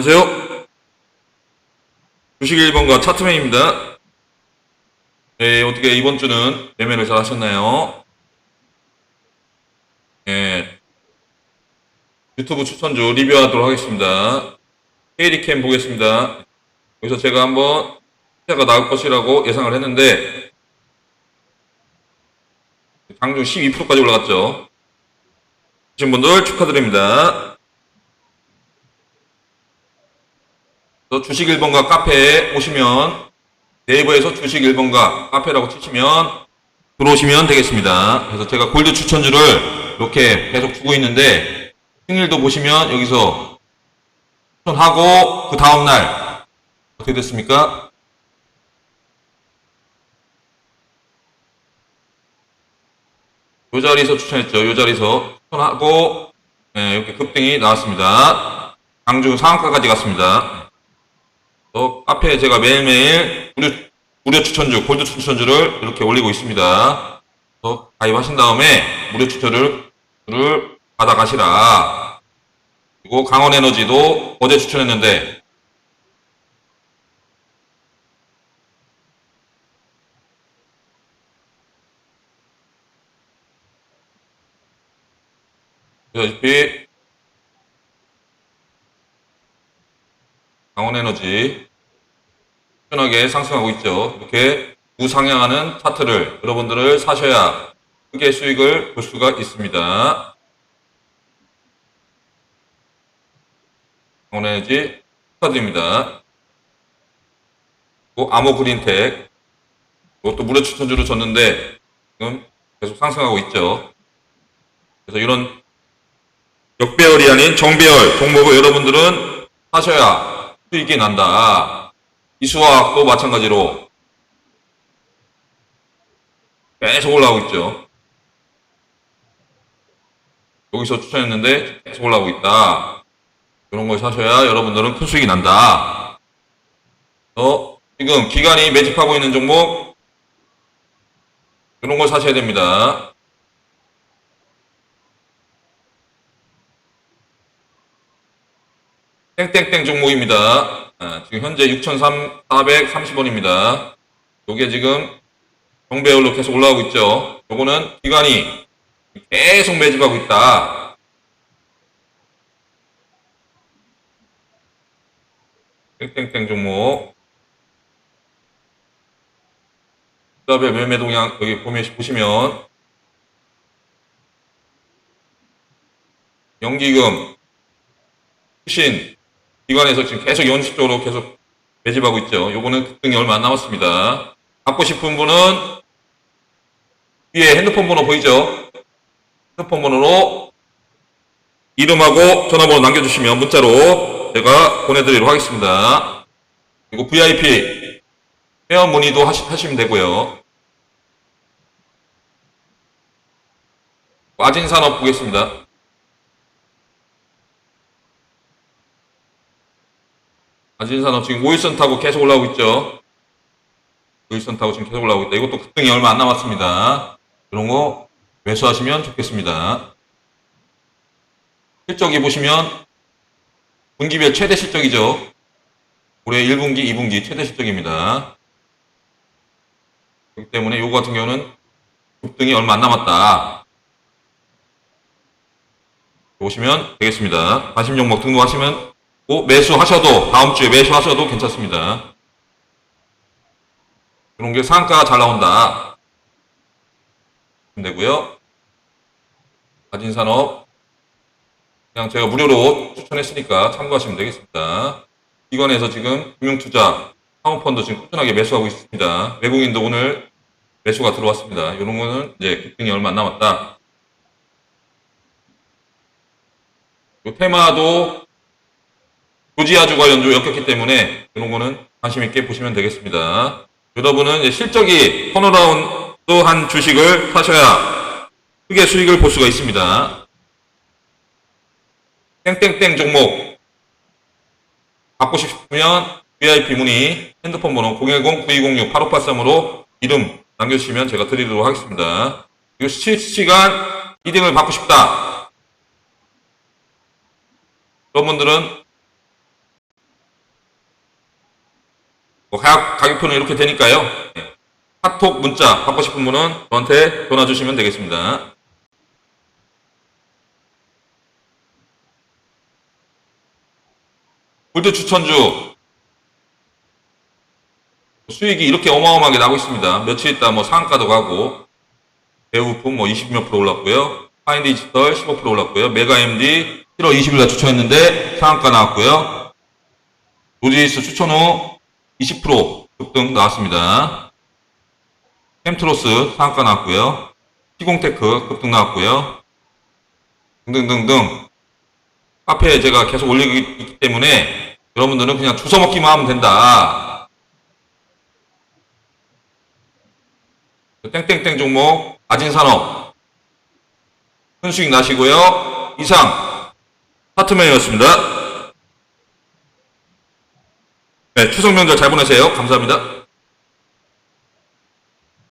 안녕하세요. 주식 1번가 차트맨입니다. 네, 어떻게 이번 주는 매매를 잘 하셨나요? 네. 유튜브 추천주 리뷰하도록 하겠습니다. 헤이리캠 보겠습니다. 여기서 제가 한번 시세가 나올 것이라고 예상을 했는데, 장중 12%까지 올라갔죠. 보신 분들 축하드립니다. 주식 1번가 카페에 오시면 네이버에서 주식 1번가 카페라고 치시면 들어오시면 되겠습니다. 그래서 제가 골드 추천주를 이렇게 계속 주고 있는데 승일도 보시면 여기서 추천하고 그 다음날 어떻게 됐습니까? 요 자리에서 추천했죠. 요 자리에서 추천하고 네, 이렇게 급등이 나왔습니다. 강주 상한가까지 갔습니다. 또 카페에 제가 매일매일 무료, 무료 추천주, 골드 추천주를 이렇게 올리고 있습니다. 또 가입하신 다음에 무료 추천을 를 받아가시라. 그리고 강원에너지도 어제 추천했는데 강원에너지 꾸준하게 상승하고 있죠. 이렇게 우상향하는 차트를 여러분들을 사셔야 크게 수익을 볼 수가 있습니다. 강원에너지 축하드립니다. 그리고 아모그린텍 이것도 무료 추천주로 줬는데 지금 계속 상승하고 있죠. 그래서 이런 역배열이 아닌 정배열 종목을 여러분들은 하셔야 수익이 난다. 이수화학도 마찬가지로 계속 올라오고 있죠. 여기서 추천했는데 계속 올라오고 있다. 이런 걸 사셔야 여러분들은 큰 수익이 난다. 어, 지금 기간이 매집하고 있는 종목 이런 걸 사셔야 됩니다. 땡땡땡 종목입니다. 아, 지금 현재 6,430원입니다. 요게 지금 정배열로 계속 올라오고 있죠. 요거는 기간이 계속 매집하고 있다. 땡땡땡 종목. 그 다음에 매매 동향 여기 보면 보시면 연기금, 수신, 기관에서 지금 계속 연식적으로 계속 매집하고 있죠. 요거는 급등이 얼마 안 남았습니다. 갖고 싶은 분은 위에 핸드폰 번호 보이죠? 핸드폰 번호로 이름하고 전화번호 남겨주시면 문자로 제가 보내드리도록 하겠습니다. 그리고 VIP 회원 문의도 하시, 하시면 되고요. 와진산업 보겠습니다. 아진산업 지금 5일선 타고 계속 올라오고 있죠. 5일선 타고 지금 계속 올라오고 있다. 이것도 급등이 얼마 안 남았습니다. 이런 거 매수하시면 좋겠습니다. 실적이 보시면 분기별 최대 실적이죠. 올해 1분기, 2분기 최대 실적입니다. 그렇기 때문에 이거 같은 경우는 급등이 얼마 안 남았다. 보시면 되겠습니다. 관심 종목 등록하시면 고 매수하셔도 다음 주에 매수하셔도 괜찮습니다. 이런 게 상가가 잘 나온다. 되고요. 가진산업 그냥 제가 무료로 추천했으니까 참고하시면 되겠습니다. 기관에서 지금 금융투자 사모펀드 지금 꾸준하게 매수하고 있습니다. 외국인도 오늘 매수가 들어왔습니다. 이런 거는 이제 급등이 얼마 안 남았다. 요 테마도 조지아주가 연주 엮였기 때문에 이런 거는 관심 있게 보시면 되겠습니다. 여러분은 실적이 턴어라운드 한 주식을 사셔야 크게 수익을 볼 수가 있습니다. 땡땡땡 종목 받고 싶으면 VIP 문의 핸드폰 번호 010-9206-8583으로 이름 남겨주시면 제가 드리도록 하겠습니다. 그리고 실시간 2등을 받고 싶다. 그런 분들은 가격표는 이렇게 되니까요. 예. 카톡, 문자 받고 싶은 분은 저한테 전화 주시면 되겠습니다. 골드 추천주 수익이 이렇게 어마어마하게 나고 있습니다. 며칠 있다 뭐 상한가도 가고 배우품 뭐 20몇 프로 올랐고요. 파인 디지털 15% 올랐고요. 메가 MD 7월 20일 날 추천했는데 상한가 나왔고요. 노지스 추천 후 20% 급등 나왔습니다. 캠트로스 상한가 나왔고요. 시공테크 급등 나왔고요. 등등등등 카페에 제가 계속 올리고 있기 때문에 여러분들은 그냥 주워 먹기만 하면 된다. 땡땡땡 종목 아진산업 큰 수익 나시고요. 이상 하트맨이었습니다. 네, 추석 명절 잘 보내세요. 감사합니다.